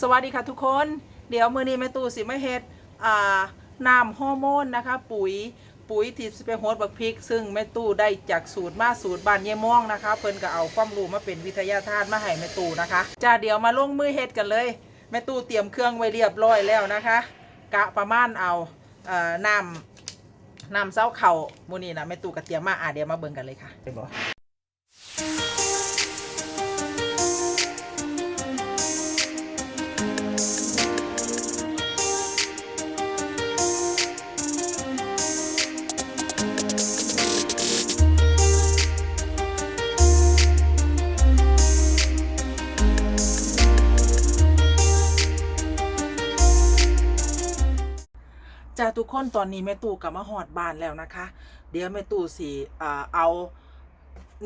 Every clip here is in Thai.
สวัสดีค่ะทุกคน เดี๋ยวมือนี้แม่ตู่สิมาเฮ็ดอ่าน้ำฮอร์โมนนะคะ ปุ๋ยปุ๋ยที่สิไปโฮดบักพริก ซึ่งแม่ตู่ได้จากสูตรมาสูตรบ้านเย่ม่องนะคะ เพิ่นก็เอาความรู้มาเป็นวิทยาทานมาให้แม่ตู่นะคะจ้าเดี๋ยวมาลงมือเฮ็ดกันเลยแม่ตู่เตรียมเครื่องไว้เรียบร้อยแล้วนะคะ กะประมาณเอาเอ่อน้ำน้ำเส้าเข่ามูนี่นะแม่ตู่ก็เตรียมมาอะเดี๋ยวมาเบิ่งกันเลยค่ะ ไปบอกจ้าทุกคนตอนนี้แม่ตู่กลับมาหอดบานแล้วนะคะ เดี๋ยวแม่ตู่สิเอา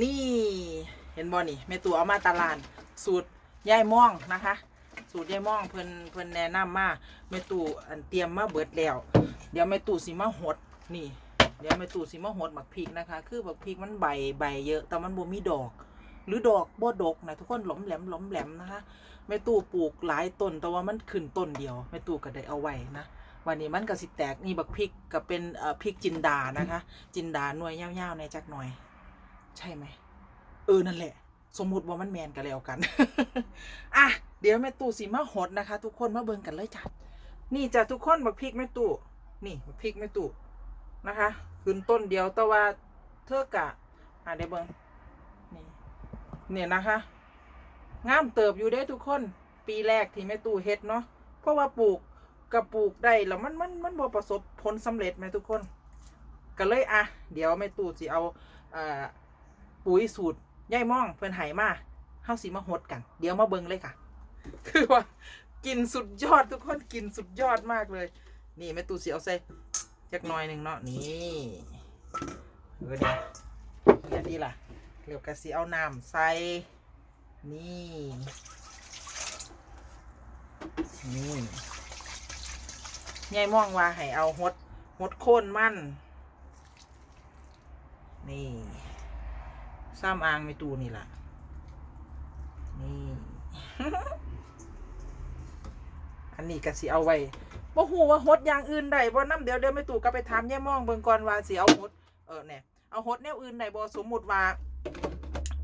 นี่เห็นบ่นี่แม่ตู่เอามาตลาดสูตรยายม่องนะคะ สูตรยายม่องเพิ่นเพิ่นแนะนำมาแม่ตู่อันเตรียมมาเบิดแล้ว เดี๋ยวแม่ตู่สิมาหดนี่ เดี๋ยวแม่ตู่สิมาหดบักพริกนะคะ คือบักพริกมันใบใบเยอะแต่มันบ่มีดอก หรือดอกบ่ดกนะทุกคนหลอมแหลมหลอมแหลมนะคะแม่ตู่ปลูกหลายต้นแต่ว่ามันขึ้นต้นเดียวแม่ตู่ก็ได้เอาไว้นะ วันนี้มันก็สิแตกนี่บักพริกก็เป็นเอ่อพริกจินดานะคะ จินดาหน่วยยาวๆในจักหน่อย ใช่ไหมเออนั่นแหละ สมมุติว่ามันแมนกันแล้วกันอะเดี๋ยวแม่ตู่สิมาหดนะคะ ทุกคนมาเบิ่งกันเลยจ้ะนี่จ้ะทุกคนบักพริกแม่ตู่นี่บักพริกแม่ตู่นะคะขึ้นต้นเดียวแต่ว่าเธอกะอะเดี๋ยวเบิ่งนี่เนี่ยนะคะงามเติบอยู่ได้ทุกคน ปีแรกที่แม่ตู่เฮ็ดเนาะเพราะว่าปลูก กระปลูกได้แล้วมันมันมันบ่ประสบผลสำเร็จไหมทุกคน ก็เลยอะเดี๋ยวแม่ตู่สิเอาอปุ๋ยสูตรย่ายม่องเพิ่อนใหมาเฮาสิมาหดกัน เดี๋ยวมาเบิ่งเลยค่ะ คือว่ากินสุดยอดทุกคนกินสุดยอดมากเลย นี่แม่ตู่สิเอาใส่จักหน่อยหนึ่งเนาะนี่เออนี่เนี่ยดีล่ะเรียวกะสิเอาน้ำใส่นี่ ยายม่องว่าให้เอาหดหดโค่นมั่น นี่ซ้ำอ่างไม่ตูนี่ล่ะ นี่ อันนี้ก็สิเอาไว้บ่ฮู้ว่าหดอย่างอื่นได้บ่นำเดี๋ยวเดี๋ยวไม่ตูก็ไปถามยายม่องเบิ่งก่อนว่าสิเอาหดเออเนี่ยเอาหดแนวอื่นได้บ่สมมุติว่า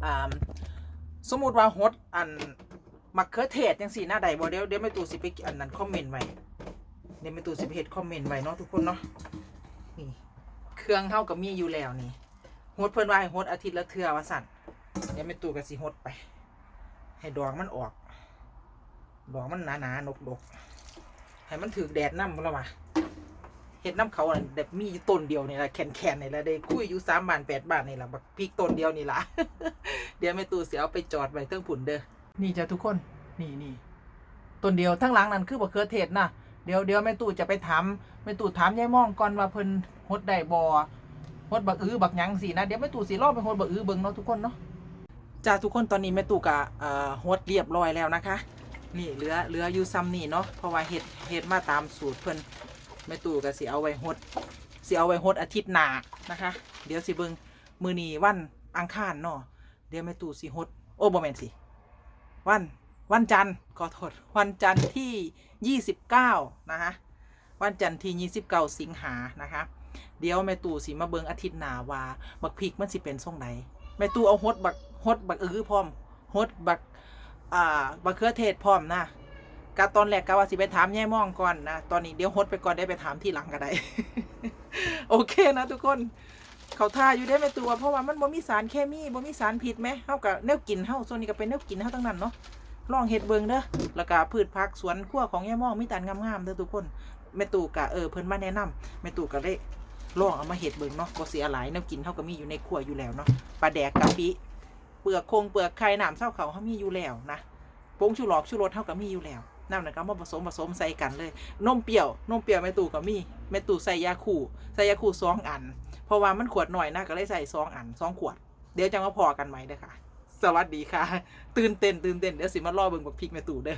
อ่าสมมุติว่าหดอันมะเขือเทศจังซี่น่าได้บ่เดี๋ยวเดี๋ยวไม่ตูสิไปอันนั้นคอมเมนต์ไว้ ดี๋ยวแม่ตู่สิไปเฮ็ดคอมเมนต์ไว้เนาะทุกคนเนาะนี่เครื่องเฮาก็มีอยู่แล้วนี่ฮดเพิ่นว่าให้ฮดอาทิตย์ละเทื่อว่าสั่นเดี๋ยวแม่ตู่ก็สิฮดไป ให้ดอกมันออก ดอกมันหนาๆนกดกให้มันถือแดดน้ำแล้วะเฮ็ดน้ำเขาอันแบบมีต้นเดียวนี่แหละแข็งๆนี่ล่ะได้คุยอยู่3บาท8บาทนี่ล่ะบักพริกต้นเดียวนี่ล่ะเดี๋ยวแม่ตู่สิเอาไปจอดไว้เทิงผุนเด้อนี่จ้ะทุกคนนี่นี่ต้นเดียวทั้งหลังนั้นคือบักเขือเทศนะ เดี๋ยวเดี๋ยวแม่ตู่จะไปถามแม่ตู่ถามยายม่องก่อนว่าเพิ่นฮดได้บ่ฮดบักอื้อบักหยังสินะเดี๋ยวแม่ตู่สิรอบไปฮดบักอื้อเบิ่งเนาะทุกคนเนาะจ้าทุกคนตอนนี้แม่ตู่ก็เอ่อฮดเรียบร้อยแล้วนะคะ นี่เหลือเหลืออยู่ซ้ำนี่เนาะเพราะว่าเฮ็ดเฮ็ดมาตามสูตรเพิ่นแม่ตู่ก็สิเอาไว้ฮดสิเอาไว้ฮดอาทิตย์หน้านะคะ เดี๋ยวสิเบิ่งมื้อนี้วันอังคารเนาะเดี๋ยวแม่ตู่สิฮดโอ้บ่แม่นสิวัน วันจันทร์ขอโทษวันจันทร์ที่ 29 นะคะวันจันทร์ที่ 29 สิงหานะคะ เดี๋ยวแม่ตู่สิมาเบิงอาทิตย์หนาว่าบักพริกมันสิเป็นทรงไหนแม่ตู่เอาฮดบักฮดบักอื้อพร้อมฮดบักอ่าบักเขือเทศพร้อมนะกะตอนแรกกะว่าสิไปถามแย่ม่องก่อนนะตอนนี้เดี๋ยวฮดไปก่อนได้ไปถามที่หลังก็ได้โอเคนะทุกคนเขาท่าอยู่ได้แม่ตัวเพราะว่ามันบ่มีสารเคมีบ่มีสารพิษไหมเฮากับแนวกินเฮาส่วนนี้ก็เป็นแนวกินเฮาทั้งนั้นเนาะ ลองเฮ็ดเบิงเด้อแล้วก็พืชผักสวนครัวของยายม่องมีแต่งามๆเด้อทุกคนแม่ตู่ก็เออเพิ่นมาแนะนำแม่ตู่ก็เลยลองเอามาเฮ็ดเบิงเนาะบ่เสียหลายแนวกินเฮาก็มีอยู่ในครัวอยู่แล้วเนาะปลาแดกกะปิเปลือกคงเปลือกไข่น้ำเศร้าเขาเฮามีอยู่แล้วนะผงชูรสชูรสเฮาก็มีอยู่แล้วน้ำนั่นก็เอามาผสมผสมใส่กันเลยนมเปรี้ยวนมเปรี้ยวแม่ตู่ก็มีแม่ตู่ใส่ยาคูใส่ยาคูสองอัน เพราะว่ามันขวดหน่อยนะก็เลยใส่สองอันสองขวด เดี๋ยวจะมาพอกันไหมเด้อค่ะ สวัสดีค่ะ ตื่นเต้นตื่นเต้นเดี๋ยวสิมาล่อเบิ่งบักพริกแม่ตู่เด้อ